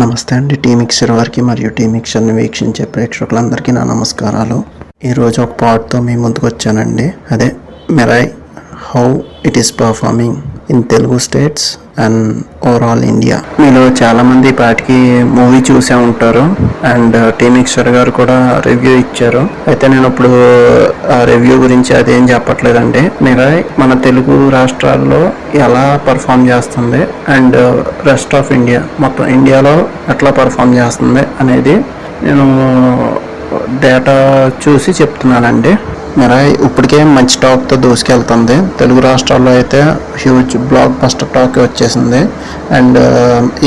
నమస్తే అండి. టీమిక్షర్ వారికి మరియు టీమిక్సర్ని వీక్షించే ప్రేక్షకులందరికీ నా నమస్కారాలు. ఈరోజు ఒక పాటతో మీ ముందుకు వచ్చానండి. అదే Mirai how it is performing in Telugu states and overall India మీలో చాలామంది పాటికి మూవీ చూసే ఉంటారు అండ్ టీ uh, గారు కూడా రివ్యూ ఇచ్చారు. అయితే నేను ఇప్పుడు ఆ రివ్యూ గురించి అదేం చెప్పట్లేదండి. నిరాయ్ మన తెలుగు రాష్ట్రాల్లో ఎలా పర్ఫామ్ చేస్తుంది అండ్ రెస్ట్ ఆఫ్ ఇండియా మొత్తం ఇండియాలో ఎట్లా పర్ఫామ్ చేస్తుంది అనేది నేను డేటా చూసి చెప్తున్నానండి. మరి ఇప్పటికే మంచి టాక్తో దూసుకెళ్తుంది. తెలుగు రాష్ట్రాల్లో అయితే హ్యూజ్ బ్లాక్ బస్టర్ టాక్ వచ్చేసింది. అండ్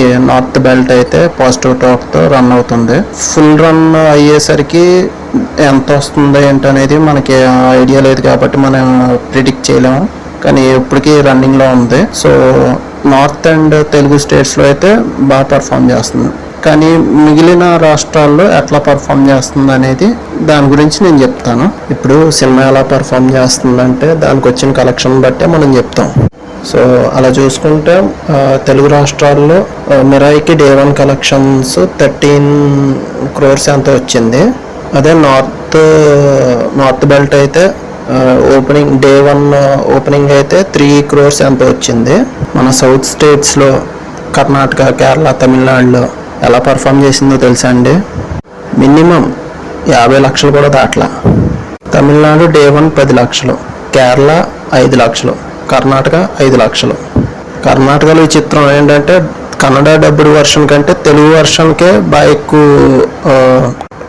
ఈ నార్త్ బెల్ట్ అయితే పాజిటివ్ టాక్తో రన్ అవుతుంది. ఫుల్ రన్ అయ్యేసరికి ఎంత వస్తుంది ఏంటనేది మనకి ఐడియా లేదు కాబట్టి మనం ప్రిడిక్ట్ చేయలేము. కానీ ఇప్పటికీ రన్నింగ్లో ఉంది. సో నార్త్ అండ్ తెలుగు స్టేట్స్లో అయితే బాగా పర్ఫామ్ చేస్తుంది. కానీ మిగిలిన రాష్ట్రాల్లో ఎట్లా పర్ఫామ్ చేస్తుంది అనేది దాని గురించి నేను చెప్తాను. ఇప్పుడు సినిమా ఎలా పర్ఫామ్ చేస్తుందంటే దానికి వచ్చిన కలెక్షన్ బట్టే మనం చెప్తాం. సో అలా చూసుకుంటే తెలుగు రాష్ట్రాల్లో మిరాయికి day one collections thirteen crores ఎంత వచ్చింది. అదే నార్త్ నార్త్ బెల్ట్ అయితే ఓపెనింగ్ డే వన్ ఓపెనింగ్ అయితే త్రీ క్రోర్స్ ఎంత వచ్చింది. మన సౌత్ స్టేట్స్లో కర్ణాటక కేరళ తమిళనాడులో ఎలా పర్ఫామ్ చేసిందో తెలుసా అండి? మినిమం యాభై లక్షలు కూడా దాట్లా. తమిళనాడు డే వన్ పది లక్షలు కేరళ ఐదు లక్షలు కర్ణాటక ఐదు లక్షలు. కర్ణాటకలో ఈ చిత్రం ఏంటంటే కన్నడ డబ్బుడ్ వర్షన్ కంటే తెలుగు వర్షన్కే బాగా ఎక్కువ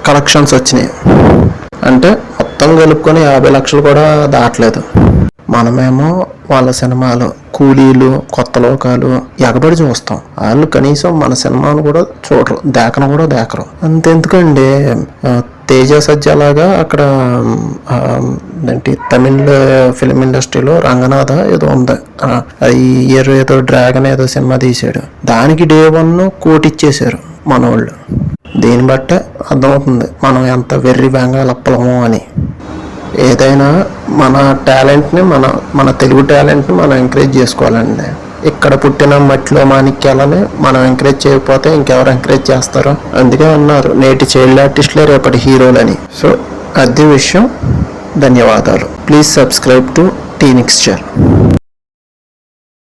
కలెక్షన్స్ వచ్చినాయి. అంటే మొత్తం కలుపుకొని యాభై లక్షలు కూడా దాటలేదు. మనమేమో వాళ్ళ సినిమాలు కూలీలు కొత్త లోకాలు ఎగబడి చూస్తాం. వాళ్ళు కనీసం మన సినిమాను కూడా చూడరు దేకను కూడా దేకరు. అంతెందుకండి తేజ సజ్జలాగా అక్కడ ఏంటి తమిళ్ ఫిలిం ఇండస్ట్రీలో రంగనాథ ఏదో ఉంది. అది ఇయర్ ఏదో డ్రాగన్ ఏదో సినిమా తీసాడు దానికి డే వన్ కోటి ఇచ్చేశారు మన వాళ్ళు దీన్ని బట్టే అర్థమవుతుంది మనం ఎంత వెర్రి బెంగాలప్పలము అని. ఏదైనా మన టాలెంట్ని మన మన తెలుగు టాలెంట్ని మనం ఎంకరేజ్ చేసుకోవాలండి. ఇక్కడ పుట్టిన మట్టిలో మాణిక్యాలని మనం ఎంకరేజ్ చేయకపోతే ఇంకెవరు ఎంకరేజ్ చేస్తారో? అందుకే అన్నారు నేటి చైల్డ్ ఆర్టిస్టులే రేపటి హీరోలని. సో అది విషయం. ధన్యవాదాలు. Please subscribe to T mixture